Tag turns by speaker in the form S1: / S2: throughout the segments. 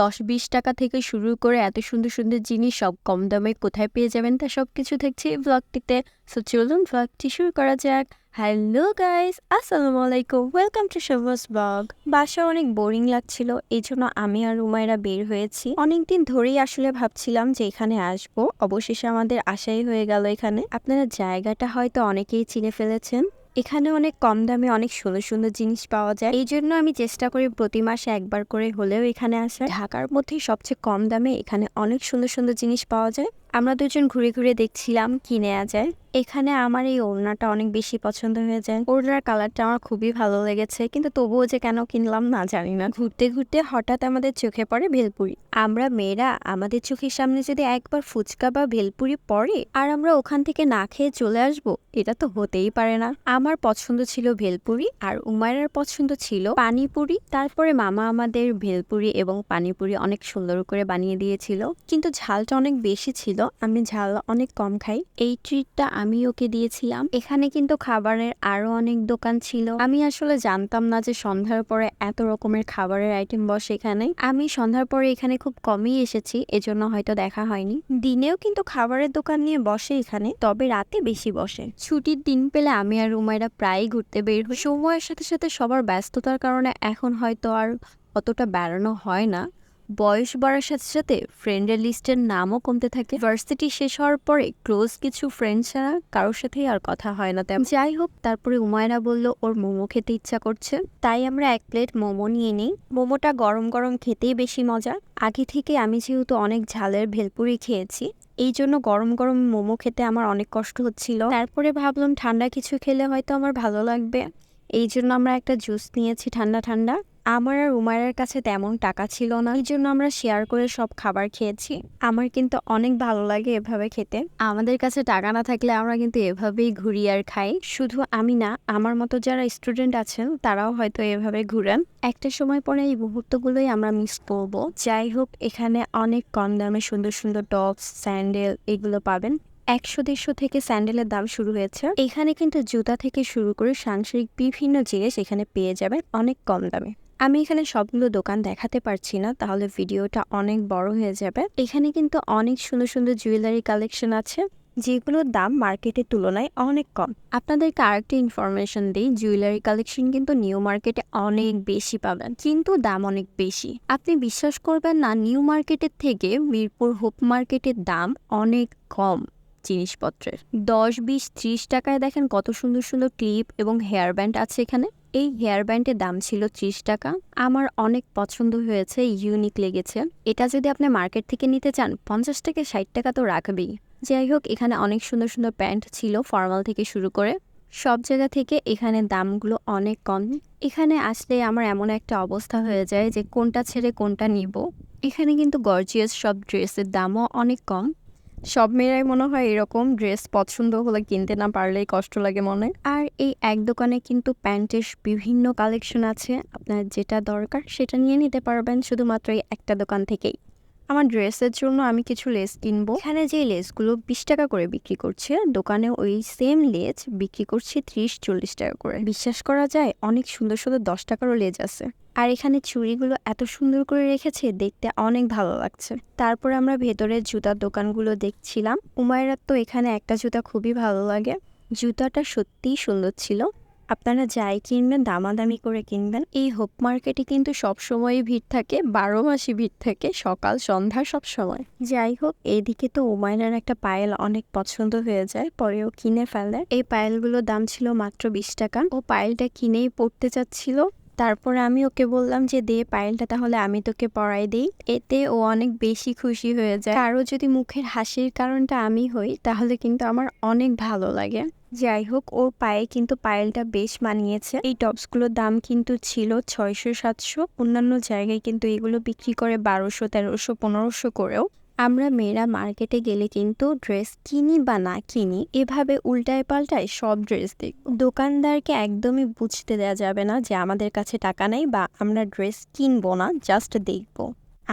S1: দশ বিশ টাকা থেকে শুরু করে এত সুন্দর সুন্দর জিনিস সব কম দামে কোথায় পেয়ে যাবেন তা সব কিছু দেখছি এই ব্লগটিতে সো চলুন ব্লগটি শুরু করা যাক হ্যালো গাইস আসসালামু আলাইকুম ওয়েলকাম টু শোভাস ব্লগ বাসা অনেক বোরিং লাগছিল এই জন্য আমি আর রুমাইরা বের হয়েছি অনেকদিন ধরেই আসলে ভাবছিলাম যে এখানে আসব অবশেষে আমাদের আশাই হয়ে গেল এখানে আপনারা জায়গাটা হয়তো অনেকেই চিনে ফেলেছেন এখানে অনেক কম দামে অনেক সুন্দর সুন্দর জিনিস পাওয়া যায় এই জন্য আমি চেষ্টা করি প্রতি মাসে একবার করে হলেও এখানে আসা ঢাকার মধ্যে সবচেয়ে কম দামে এখানে অনেক সুন্দর সুন্দর জিনিস পাওয়া যায় আমরা দুজন ঘুরে ঘুরে দেখছিলাম কি নেওয়া যায় এখানে আমার এই ওড়নাটা অনেক বেশি পছন্দ হয়ে যায় ওড়নার কালারটা আমার খুবই ভালো লেগেছে কিন্তু তবুও যে কেন কিনলাম না জানি না ঘুরতে ঘুরতে হঠাৎ আমাদের চোখে পড়ে ভেলপুরি আমরা মেয়েরা আমাদের চোখের সামনে যদি একবার ফুচকা বা ভেলপুরি পড়ে আর আমরা ওখান থেকে না খেয়ে চলে আসব এটা তো হতেই পারে না আমার পছন্দ ছিল ভেলপুরি আর উমায়রার পছন্দ ছিল পানিপুরি তারপরে মামা আমাদের ভেলপুরি এবং পানিপুরি অনেক সুন্দর করে বানিয়ে দিয়েছিল কিন্তু ঝালটা অনেক বেশি ছিল আমি ঝাল অনেক কম খাই এই ট্রিটটা আমি ওকে দিয়েছিলাম এখানে কিন্তু খাবারের আরও অনেক দোকান ছিল আমি আসলে জানতাম না যে সন্ধ্যার পরে এত রকমের খাবারের আইটেম বসে এখানে আমি সন্ধ্যার পরে এখানে খুব কমই এসেছি এজন্য হয়তো দেখা হয়নি দিনেও কিন্তু খাবারের দোকান নিয়ে বসে এখানে তবে রাতে বেশি বসে ছুটির দিন পেলে আমি আর রুমাইরা প্রায় ঘুরতে বের হই সময়ের সাথে সাথে সবার ব্যস্ততার কারণে এখন হয়তো আর অতটা বেড়ানো হয় না বয়স বাড়ার সাথে সাথে ফ্রেন্ডের লিস্টের নামও কমতে থাকে ভার্সিটি শেষ হওয়ার পরে ক্লোজ কিছু ফ্রেন্ড ছাড়া কারোর সাথেই আর কথা হয় না তেমন যাই হোক তারপরে উমায়রা বলল ওর মোমো খেতে ইচ্ছা করছে তাই আমরা এক প্লেট মোমো নিয়ে নিই মোমোটা গরম গরম খেতেই বেশি মজা আগে থেকে আমি যেহেতু অনেক ঝালের ভেলপুরি খেয়েছি এই জন্য গরম গরম মোমো খেতে আমার অনেক কষ্ট হচ্ছিল তারপরে ভাবলাম ঠান্ডা কিছু খেলে হয়তো আমার ভালো লাগবে এই জন্য আমরা একটা জুস নিয়েছি ঠান্ডা ঠান্ডা আমার আর উমায়ের কাছে তেমন টাকা ছিল না এই জন্য আমরা শেয়ার করে সব খাবার খেয়েছি আমার কিন্তু অনেক ভালো লাগে এভাবে খেতে আমাদের কাছে টাকা না থাকলে আমরা কিন্তু এভাবেই ঘুরি আর খাই শুধু আমি না আমার মতো যারা স্টুডেন্ট আছেন তারাও হয়তো এভাবে ঘুরেন একটা সময় পরে এই মুহূর্তগুলোই আমরা মিস করবো যাই হোক এখানে অনেক কম দামে সুন্দর সুন্দর টপস স্যান্ডেল এগুলো পাবেন একশো দেড়শো থেকে স্যান্ডেলের দাম শুরু হয়েছে এখানে কিন্তু জুতা থেকে শুরু করে সাংসারিক বিভিন্ন জিনিস এখানে পেয়ে যাবেন অনেক কম দামে আমি এখানে সবগুলো দোকান দেখাতে পারছি না তাহলে ভিডিওটা অনেক বড় হয়ে যাবে এখানে কিন্তু অনেক সুন্দর সুন্দর জুয়েলারি কালেকশন আছে যেগুলোর দাম মার্কেটের তুলনায় অনেক কম আপনাদেরকে আরেকটি ইনফরমেশন দিই জুয়েলারি কালেকশন কিন্তু নিউ মার্কেটে অনেক বেশি পাবেন কিন্তু দাম অনেক বেশি আপনি বিশ্বাস করবেন না নিউ মার্কেটের থেকে মিরপুর হোপ মার্কেটের দাম অনেক কম জিনিসপত্রের দশ বিশ ত্রিশ টাকায় দেখেন কত সুন্দর সুন্দর ক্লিপ এবং হেয়ার ব্যান্ড আছে এখানে এই হেয়ার ব্যান্ডের দাম ছিল ত্রিশ টাকা আমার অনেক পছন্দ হয়েছে ইউনিক লেগেছে এটা যদি আপনি মার্কেট থেকে নিতে চান পঞ্চাশ থেকে ষাট টাকা তো রাখবেই যাই হোক এখানে অনেক সুন্দর সুন্দর প্যান্ট ছিল ফর্মাল থেকে শুরু করে সব জায়গা থেকে এখানে দামগুলো অনেক কম এখানে আসলে আমার এমন একটা অবস্থা হয়ে যায় যে কোনটা ছেড়ে কোনটা নিব এখানে কিন্তু গর্জিয়াস সব ড্রেসের দামও অনেক কম সব মেয়েরাই মনে হয় এরকম ড্রেস পছন্দ হলে কিনতে না পারলেই কষ্ট লাগে মনে আর এই এক দোকানে কিন্তু প্যান্টের বিভিন্ন কালেকশন আছে আপনার যেটা দরকার সেটা নিয়ে নিতে পারবেন শুধুমাত্র এই একটা দোকান থেকেই আমার ড্রেসের জন্য আমি কিছু লেস কিনবো এখানে যে লেসগুলো বিশ টাকা করে বিক্রি করছে দোকানে ওই সেম লেস বিক্রি করছে ত্রিশ চল্লিশ টাকা করে বিশ্বাস করা যায় অনেক সুন্দর সুন্দর দশ টাকারও লেজ আছে আর এখানে চুড়িগুলো এত সুন্দর করে রেখেছে দেখতে অনেক ভালো লাগছে তারপর আমরা ভেতরের জুতার দোকানগুলো দেখছিলাম উমায়রার তো এখানে একটা জুতা খুবই ভালো লাগে জুতাটা সত্যিই সুন্দর ছিল আপনারা যাই কিনবেন দামাদামি করে কিনবেন এই হোপ মার্কেটে কিন্তু সব ভিড় থাকে বারো মাসে ভিড় থাকে সকাল সন্ধ্যা সব সময় যাই হোক এদিকে তো ওমায়নার একটা পায়েল অনেক পছন্দ হয়ে যায় পরেও কিনে ফেলে এই পায়েলগুলোর দাম ছিল মাত্র বিশ টাকা ও পায়েলটা কিনেই পড়তে চাচ্ছিল তারপরে আমি ওকে বললাম যে দে পায়েলটা তাহলে আমি তোকে পড়াই দিই এতে ও অনেক বেশি খুশি হয়ে যায় আরও যদি মুখের হাসির কারণটা আমি হই তাহলে কিন্তু আমার অনেক ভালো লাগে যাই হোক ওর পায়ে কিন্তু পায়েলটা বেশ মানিয়েছে এই টপসগুলোর দাম কিন্তু ছিল ছয়শো সাতশো অন্যান্য জায়গায় কিন্তু এগুলো বিক্রি করে বারোশো তেরোশো পনেরোশো করেও আমরা মেয়েরা মার্কেটে গেলে কিন্তু ড্রেস কিনি বা না কিনি এভাবে উল্টায় পাল্টায় সব ড্রেস দিই দোকানদারকে একদমই বুঝতে দেওয়া যাবে না যে আমাদের কাছে টাকা নেই বা আমরা ড্রেস কিনবো না জাস্ট দেখব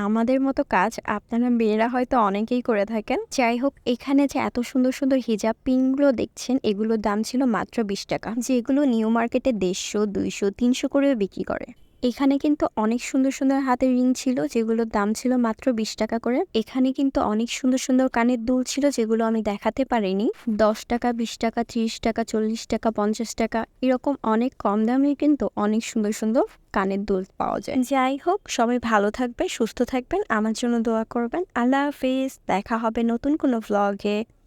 S1: আমাদের মতো কাজ আপনারা মেয়েরা হয়তো অনেকেই করে থাকেন যাই হোক এখানে যে এত সুন্দর সুন্দর হিজাব পিনগুলো দেখছেন এগুলোর দাম ছিল মাত্র বিশ টাকা যেগুলো নিউ মার্কেটে দেড়শো দুইশো তিনশো করেও বিক্রি করে এখানে কিন্তু অনেক সুন্দর সুন্দর হাতের রিং ছিল যেগুলোর দাম ছিল মাত্র বিশ টাকা করে এখানে কিন্তু অনেক সুন্দর সুন্দর কানের দুল ছিল যেগুলো আমি দেখাতে পারিনি দশ টাকা বিশ টাকা ত্রিশ টাকা চল্লিশ টাকা পঞ্চাশ টাকা এরকম অনেক কম দামে কিন্তু অনেক সুন্দর সুন্দর কানের দুল পাওয়া যায় যাই হোক সবাই ভালো থাকবে সুস্থ থাকবেন আমার জন্য দোয়া করবেন আল্লাহ হাফিজ দেখা হবে নতুন কোনো ভ্লগে